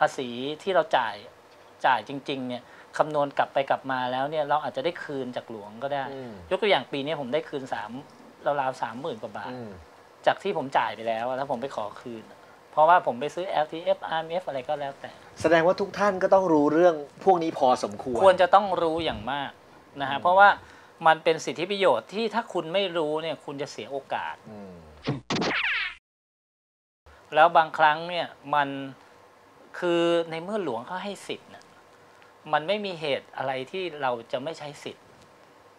ภาษีที่เราจ่ายจ่ายจริง ๆ เนี่ยคำนวณกลับไปกลับมาแล้วเนี่ยเราอาจจะได้คืนจากหลวงก็ได้ อืม ยกตัวอย่างปีนี้ผมได้คืนสามราวๆสามหมื่นกว่าบาท อืม จากที่ผมจ่ายไปแล้วอะแล้วผมไปขอคืนเพราะว่าผมไปซื้อ LTF RMF อะไรก็แล้วแต่ แสดงว่าทุกท่านก็ต้องรู้เรื่องพวกนี้พอสมควร ควรจะต้องรู้อย่างมากนะอืฮะมเพราะว่ามันเป็นสิทธิประโยชน์ที่ถ้าคุณไม่รู้เนี่ยคุณจะเสียโอกาส อืม แล้วบางครั้งเนี่ยมัน คือในเมื่อหลวงเขาให้สิทธิ์น่ะมันไม่มีเหตุอะไรที่เราจะไม่ใช้สิทธิ์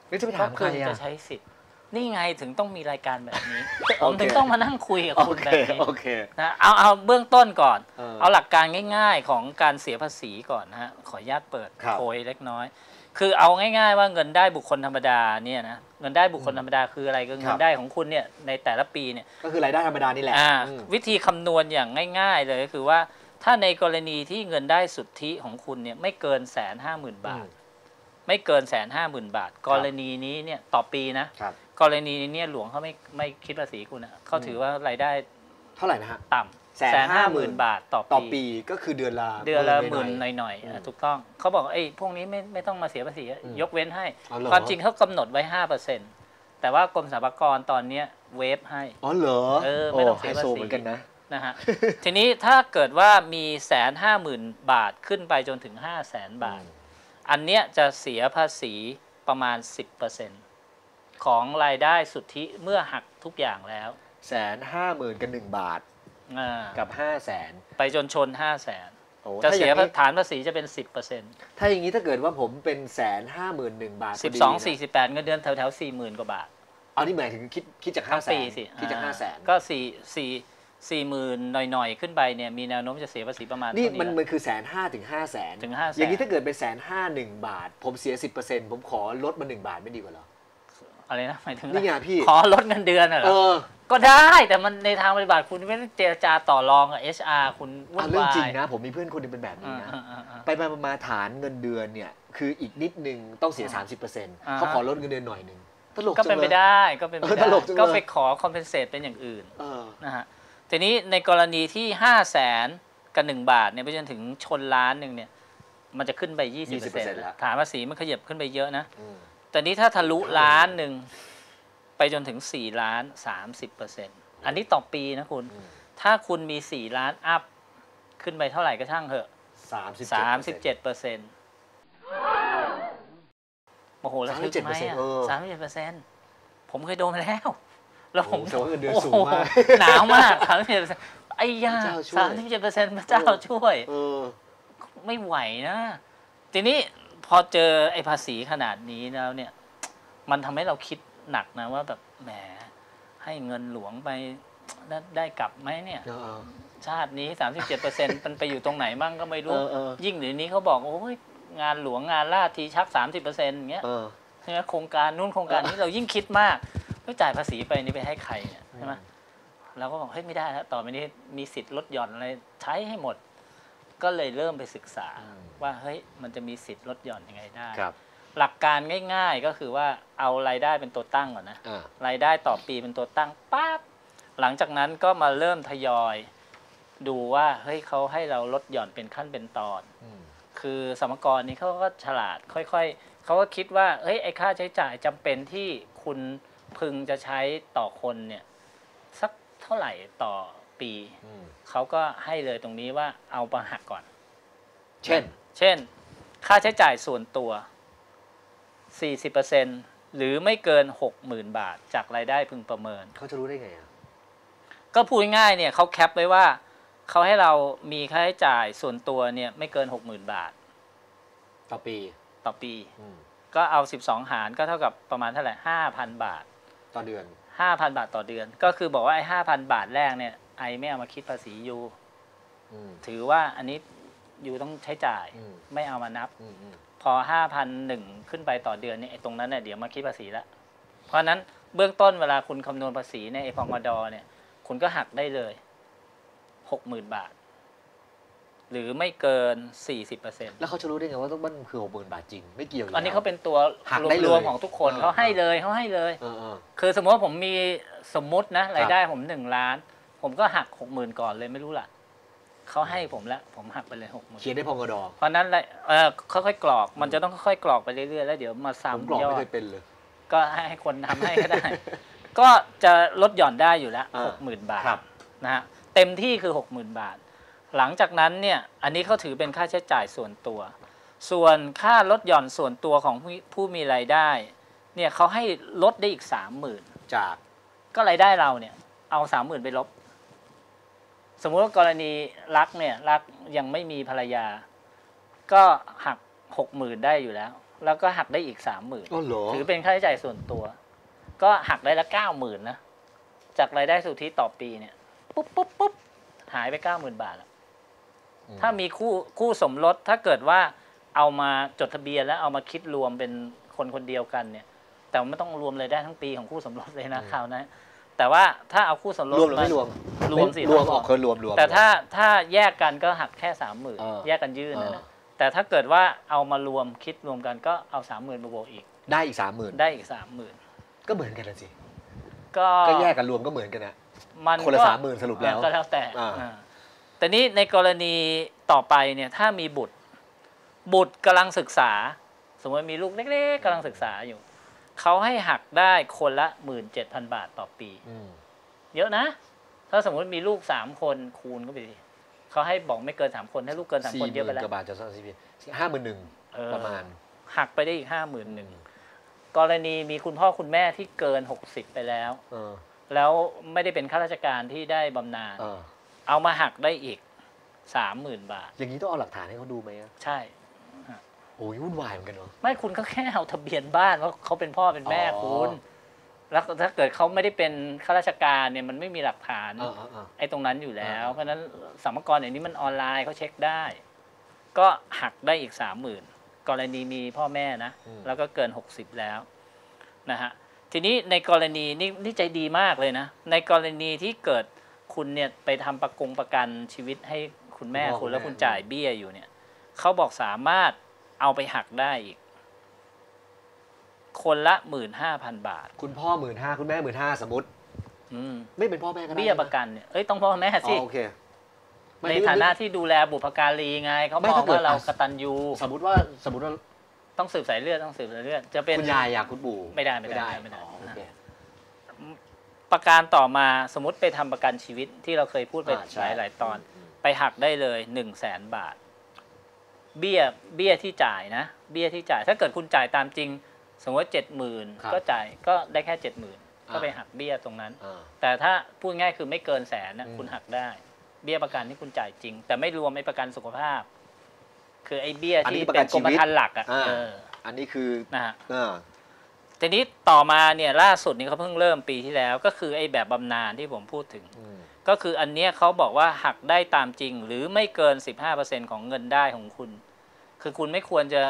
นี่จะไปก็ถามใคคืรออะจะใช้สิทธิ์ นี่ไงถึงต้องมีรายการแบบนี้โอผมเคถึงต้องมานั่งคุยกับโอคุณเคแบบนี้โอเคนะเอาเอาเบื้องต้นก่อนเออเอาหลักการง่าย ๆ ของการเสียภาษีก่อนนะฮะขออนุญาตเปิดครับโพยเล็กน้อยคือเอาง่ายๆว่าเงินได้บุคคลธรรมดาเนี่ยนะเงินได้บุคคลธรรมดาคืออะไรก็เงิครันบได้ของคุณเนี่ยในแต่ละปีเนี่ยก็คือรายได้ธรรมดานี่แหละอ่าอืมวิธีคำนวณอย่างง่าย ๆ เลยก็คือว่า ถ้าในกรณีที่เงินได้สุทธิของคุณเนี่ยไม่เกินแสนห้าหมื่นบาท ไม่เกินแสนห้าหมื่นบาท กรณีนี้เนี่ยต่อปีนะ ครับ กรณีนี้เนี่ยหลวงเขาไม่ไม่คิดภาษีคุณนะเขาถือว่ารายได้เท่าไหร่นะฮะ ต่ำแสนห้าหมื่น150,000บาทต่อต่อปี ปีก็คือเดือนละเดือนละหหมื่นอยหน่อยๆอืมอะถูกต้องเขาบอกไอ้ยพวกนี้ไม่ไม่ต้องมาเสียภาษีอืมยกเว้นให้ อ๋อเหรอ ความจริงเขากำหนดไว้ห้าเปอร์เซ็นต์แต่ว่ากรมสรรพากรตอนเนี้ยเวฟให้ อ๋อเหรอเออไม่ต้องเสียไฮโซภาษีเหมือนกันนะ นะฮะ ทีนี้ถ้าเกิดว่ามีแสนห้าหมื่นบาทขึ้นไปจนถึงห้าแสนบาท อันเนี้ยจะเสียภาษีประมาณ 10%ของรายได้สุทธิเมื่อหักทุกอย่างแล้วแสนห้าหมื่นกับหนึ่งบาทอ่ากับห้าแสนไปจนชน5 0 0แสนโอ้จะถ้าอเสียย่างนี้ฐานภาษีจะเป็น 10%ถ้าอย่างนี้ถ้าเกิดว่าผมเป็นแสนห้าหมื่นหนึ่งบาทพอดี12นะ48 เงินเดือนแถวแถวๆ40,000กว่าบาทเอานี่หมายถึงคิดคิดจากห้าแสปีนสิคิดจากอ่ห้าแสนก็4 4 40,000หน่อยๆ ขึ้นไปเนี่ยมีแนวโน้มจะเสียภาษีประมาณนี่เท่ามันแหละมันคือแสนห้าถึงห้าแสนถึง500,000อย่างนี้ถ้าเกิดเป็นแสนห้าหนึ่งบาท ผมเสียสิบเปอร์เซ็นต์ผมขอลดมาหนึ่งบาทไม่ดีกว่าเหรออะไรนะหมายถึงอะนี่ไรไงพี่ขอลดเงินเดือนน่ะเหรเอออก็ได้แต่มันในทางปฏิบัติคุณไม่ได้เจรจาต่อรองกับ HR คุณวุ่อะนเรื่องวายจริงนะ ผมมีเพื่อนคนหนึงเป็นแบบนี้อ่านะอ่าอ่าอ่าไปมามาฐานเงินเดือนเนี่ย คืออีกนิดนึงต้องเสียอ่า30%อ่าเขาขอลดเงินเดือนหน่อยหนึงตลกก็จังเป็นไปเลยได้ก็เป็นไปเออตได้ลกจังเลยก็ไปขอคอมเพนเซตเป็นอย่างอื่นเออนะฮะ ทีนี้ในกรณีที่ห้าแสนกับหนึ่งบาทเนี่ยไปจนถึงชนล้านหนึ่งเนี่ยมันจะขึ้นไป 20% 20%แล้วฐานภาษีมันขยับขึ้นไปเยอะนะอืมแต่นี้ถ้าทะลุล้านหนึ่งไปจนถึง 4 ล้าน 30%อันนี้ต่อปีนะคุณอืมถ้าคุณมี 4 ล้านอัพ ขึ้นไปเท่าไหร่ก็ช่างเถอะ 37% 37%โอ้โหแล้วทึกไหม37%เออสามสิบเจ็ดเปอร์เซ็นต์ผมเคยโดนมาแล้ว แล้วผมโอ้โหแต่ว่าเงินเดือนสูงมากโอ้โหหนาวมากสามสิบเจ็ดเปอร์เซ็นต์ไอ้ยาพระเจ้าช่วยสามสิบเจ็ดเปอร์เซ็นต์พระเจ้าช่วยเออไม่ไหวนะ ทีนี้พอเจอไอ้ภาษีขนาดนี้แล้วเนี่ย มันทำให้เราคิดหนักนะว่าแบบแหมให้เงินหลวงไปได้ได้กลับไหมเนี่ยเออชาตินี้ 37%มันไปอยู่ตรงไหนมั่งก็ไม่เอรู้อเออยิ่งเดี๋ยวนี้เขาบอกโอ้ยงานหลวงงานราชทีชัก 30%อย่างเงี้ยเออใช่ไหมโครงการนู้นโครงการนี้เรายิ่งคิดมาก ไม่จ่ายภาษีไปนี่ไปให้ใครเนี่ยใช่ไหมเราก็บอกเฮ้ยไม่ได้แล้วต่อไปนี้มีสิทธิ์ลดหย่อนอะไรใช้ให้หมด ก็เลยเริ่มไปศึกษาอืมว่าเฮ้ยมันจะมีสิทธิ์ลดหย่อนยังไงได้ครับหลักการง่ายๆก็คือว่าเอารายได้เป็นตัวตั้งก่อนนะอ่ารายได้ต่อปีเป็นตัวตั้งปั๊บหลังจากนั้นก็มาเริ่มทยอย ดูว่าเฮ้ยเขาให้เราลดหย่อนเป็นขั้นเป็นตอนอืมคือสมกรนี้เขาก็ฉลาดค่อยๆเขาก็คิดว่าเฮ้ยไอ้ค่าใช้จ่ายจำเป็นที่คุณ พึงจะใช้ต่อคนเนี่ยสักเท่าไหร่ต่อปีเขาก็ให้เลยตรงนี้ว่าเอามาหักก่อน เช่น เช่น ค่าใช้จ่ายส่วนตัว 40%หรือไม่เกิน 60,000 บาท จากรายได้พึงประเมิน เขาจะรู้ได้ไงอะก็พูดง่ายเนี่ยเขาแคปไว้ว่าเขาให้เรามีค่าใช้จ่ายส่วนตัวเนี่ยไม่เกิน 60,000 บาท ต่อปี ต่อปี ก็เอา 12 หารก็เท่ากับประมาณเท่าไหร่5,000 บาท ต่อเดือน 5,000 บาทต่อเดือน ก็คือบอกว่าไอ้5,000 บาทแรกเนี่ยไอไม่เอามาคิดภาษียูอืมถือว่าอันนี้ยูต้องใช้จ่ายอืมไม่เอามานับอืมอืมพอ 5,001ขึ้นไปต่อเดือนเนี่ยไอ้ตรงนั้นเนี่ยเดี๋ยวมาคิดภาษีละเพราะฉะนั้นเบื้องต้นเวลาคุณคำนวณภาษีในไอ้พองดเนี่ย คุณก็หักได้เลย 60,000 บาท หรือไม่เกิน 40%แล้วเขาจะรู้ได้ไงว่าต้องมันคือหกหมื่นบาทจริง ไม่เกี่ยวยู่อันนี้แล้วเขาเป็นตัวหักได้เลยรวมๆของทุกคนเออ เขาให้เลยเขาให้เลย เออเออ คือสมมติว่าผมมีสมมุตินะรายได้ผมหนึ่งล้าน ผมก็หักหกหมื่นก่อนเลยไม่รู้ล่ะเขาให้ผมแล้วผมหักไปเลยหกหมื่นเขียนได้พองกดอเพราะนั้นเลยเออค่อยๆกรอกมันจะต้องค่อยๆกรอกไปเรื่อยๆแล้วเดี๋ยวมาผมกรอกซ้ำยอไม่ดเคยเป็นเลย ก็ให้คนทำให้ก็ได้ ก็จะลดหย่อนได้อยู่แล้วอ่า หกหมื่นบาทครับนะฮะเต็มที่คือหกหมื่นบาท หลังจากนั้นเนี่ยอันนี้เขาถือเป็นค่าใช้จ่ายส่วนตัว ส่วนค่าลดหย่อนส่วนตัวของผู้ผู้มีรายได้เนี่ยเขาให้ลดได้อีกสามหมื่นจากก็รายได้เราเนี่ยเอาสามหมื่นไปลบ สมมุติว่ากรณีรักเนี่ยรักยังไม่มีภรรยา ก็หักหกหมื่นได้อยู่แล้ว แล้วก็หักได้อีกสามหมื่นอ๋อเหรอถือเป็นค่าใช้จ่ายส่วนตัว ก็หักได้ละเก้าหมื่นนะจากรายได้สุทธิต่อปีเนี่ยปุ๊บปุ๊บปุ๊บหายไปเก้าหมื่นบาทแล้วอืม ถ้ามีคู่คู่สมรสถ้าเกิดว่าเอามาจดทะเบียนแล้วเอามาคิดรวมเป็นคนคนเดียวกันเนี่ย แต่ไม่ต้องรวมรายได้ทั้งปีของคู่สมรสเลยนะคราวนะแต่ว่าถ้าเอาคู่สมรสรวมหรือไม่รวมรวมสิรวมออกคนรวมรวมแต่ถ้าถ้าแยกกันก็หักแค่สามหมื่นเออแยกกันยื่นนะเออนะแต่ถ้าเกิดว่าเอามารวมคิดรวมกันก็เอาสามหมื่นบวกอีก ได้อีกสามหมื่นได้อีกสามหมื่นก็เหมือนกันนะสิก็ก็แยกกันรวมก็เหมือนกันนะมันคนละก็สามหมื่นสรุปแล้วก็แล้วแต่อ่าอ่า แต่นี้ในกรณีต่อไปเนี่ยถ้ามีบุตร บุตรกำลังศึกษา สมมติมีลูกเล็กๆกำลังศึกษาอยู่เขาให้หักได้คนละหมื่นเจ็ดพันบาทต่อปีอืมเยอะนะ ถ้าสมมติมีลูกสามคนคูณก็ไปดิเขาให้บอกไม่เกินสามคนถ้าลูกเกินสามสี่คนหเยอะไปมื่นแล้วกว่าบาทจะสร้างซีพีห้าหมื่นหนึ่งเออประมาณ หักไปได้อีกห้าหมื่นหนึ่งกรณีมีคุณพ่อคุณแม่ที่เกินหกสิบไปแล้วเออแล้วไม่ได้เป็นข้าราชการที่ได้บำนาญ เออเอามาหักได้อีกสามหมื่นบาท อย่างนี้ต้องเอาหลักฐานให้เขาดูไหมอะใช่ โอ้ยวุ่นวายเหมือนกันเนาะ ไม่คุณก็แค่เอาทะเบียนบ้านว่าเขาเป็นพ่อเป็นแม่อ๋อ คุณ แล้วถ้าเกิดเขาไม่ได้เป็นข้าราชการเนี่ยมันไม่มีหลักฐานเออเออเออไอ้ตรงนั้นอยู่แล้ว อ่า เพราะฉะนั้นสมกรอย่างนี้มันออนไลน์เขาเช็คได้ ก็หักได้อีกสามหมื่นกรณีมีพ่อแม่นะแล้วก็เกินหกสิบแล้วนะฮะทีนี้ในกรณีนี่นี่ใจดีมากเลยนะ ในกรณีที่เกิด คุณเนี่ยไปทำประกงประกันชีวิตให้คุณแม่คุณแล้วคุณจ่ายเบี้ยอยู่เนี่ยเขาบอกสามารถเอาไปหักได้อีก คนละหมื่นห้าพันบาท คุณพ่อหมื่นห้าคุณแม่หมื่นห้าสมมติอืมไม่เป็นพ่อแม่ก็ได้เบี้ยประกันเนี่ยเอ้ยต้องพ่อแม่อ๋สิอโอเคไม่ในฐานะที่ดูแลบุพการีไงเขาไม่มองถ้าเกิดว่าเรากตัญญูสมมติว่าสมมติว่าต้องสืบสายเลือดต้องสืบสายเลือดจะเป็นคุณยายอยากคุณปู่ไม่ได้ไม่ได้ไม่ได้อ๋อโอเค ประการต่อมาสมมติไปทำประกันชีวิตที่เราเคยพูดไปอ่าใช่หลายหลายๆตอน ไปหักได้เลยหนึ่งแสนบาท เบี้ยเบี้ยที่จ่ายนะ เบี้ยที่จ่าย ถ้าเกิดคุณจ่ายตามจริง สมมติเจ็ดหมื่นครับก็จ่ายก็ได้แค่เจ็ดหมื่นก็อ่าไปหักเบี้ยตรงนั้นอ่าแต่ถ้าพูดง่ายคือไม่เกินแสนนะอืมคุณหักได้ เบี้ยประกันที่คุณจ่ายจริง แต่ไม่รวมไอ้ประกันสุขภาพ คือไอ้เบี้ยอันนี้ที่ประเป็กันนกรมชีวิตธรรม์หลักอะอ่าเอออันนี้คือนะฮะอ่า ทีนี้ต่อมาเนี่ยล่าสุดนี้เขาเพิ่งเริ่มปีที่แล้ว ก็คือไอ้แบบบำนาญที่ผมพูดถึงอืมก็คืออันเนี้ยเขาบอกว่าหักได้ตามจริง หรือไม่เกิน 15%ของเงินได้ของคุณ คือคุณไม่ควรจะ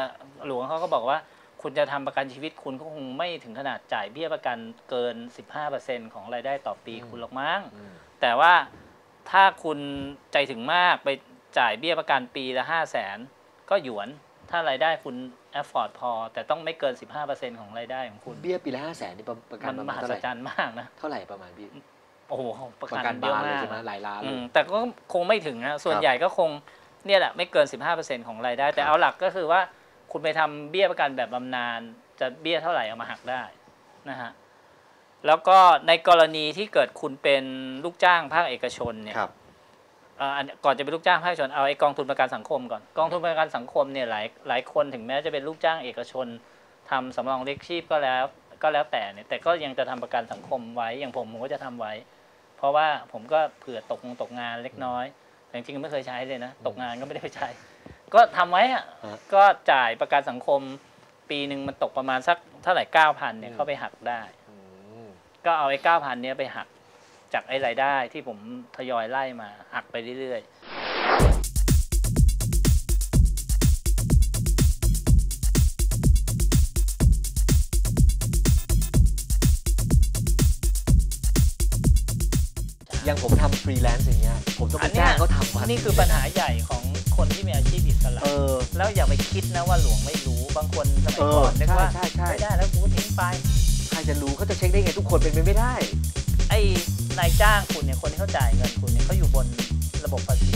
หลวงเขาก็บอกว่า คุณจะทำประกันชีวิตคุณก็คงไม่ถึงขนาดจ่ายเบี้ยประกันเกิน 15%ของรายได้ต่อปีคุณหรอกมั้งอืมแต่ว่าถ้าคุณใจถึงมากไปจ่ายเบี้ยประกันปีละ5 0 0แสนก็หยวน ถ้ารายได้คุณ แอฟฟอร์ดพอ แต่ต้องไม่เกิน 15%ของรายได้ของคุณ เบี้ยปีละห้าแสนนี่ประประกันมันประมมาณหัเท่าศไหร่จรรย์มากนะ เท่าไหร่ประมาณพี่ โอ้โห ประประกักันนเยอะบานเลยมาก ใช่ไหมหลายล้านเลอืย มแต่ก็คงไม่ถึงนะส่วนครับใหญ่ก็คงเนี่ยแหละไม่เกิน 15%ของรายได้ แต่ครับ เอาหลักก็คือว่าคุณไปทำเบี้ยประกันแบบบำนาญจะเบี้ยเท่าไหร่เอามาหักได้นะฮะแล้วก็ในกรณีที่เกิดคุณเป็นลูกจ้างภาคเอกชนเนี่ย ครับเอ่ออัน ก่อนจะเป็นลูกจ้างภาคเอกชนเอาไอ้กองทุนประกันสังคมก่อนกองทุนประกันสังคมเนี่ยหลายหลายคนถึงแม้จะเป็นลูกจ้างเอกชนทำสำรองเลี้ยงชีพก็แล้วก็แล้วแต่เนี่ยแต่ก็ยังจะทำประกันสังคมไว้อย่างผมผมก็จะทำไว้ เพราะว่าผมก็เผื่อตกงตกงานเล็กน้อยแต่จริงๆไม่เคยใช้เลยนะ ตกงานก็ไม่ได้ไปใช้ก็ทำไว้อะฮะก็จ่ายประกันสังคม ปีหนึ่งมันตกประมาณสักเท่าไหร่เก้าพันเนี่ยอืมเข้าไปหักได้อืมก็เอาไอ้เก้าพันเนี้ยไปหัก จากไอ้รายได้ที่ผมทยอยไล่มาหักไปเรื่อยๆ อย่างผมทำฟรีแลนซ์อย่างเงี้ย ผมต้องไปอันเนี้ยจ้างเขาทำอันนี้คือปัญหาใหญ่ของคนที่มีอาชีพอิสระ เออ แล้วอย่าไปคิดนะว่าหลวงไม่รู้บางคนสมัยเออก่อนนึกว่าใช่ใช่ใช่ ไม่ได้แล้วกูก็ทิ้งไป ใครจะรู้เขาจะเช็คได้ไงทุกคนเป็นไปไม่ได้ ไอ้ นายจ้างคุณเนี่ยคนที่เขาจ่ายเงินคุณเนี่ยเขาอยู่บนระบบภาษี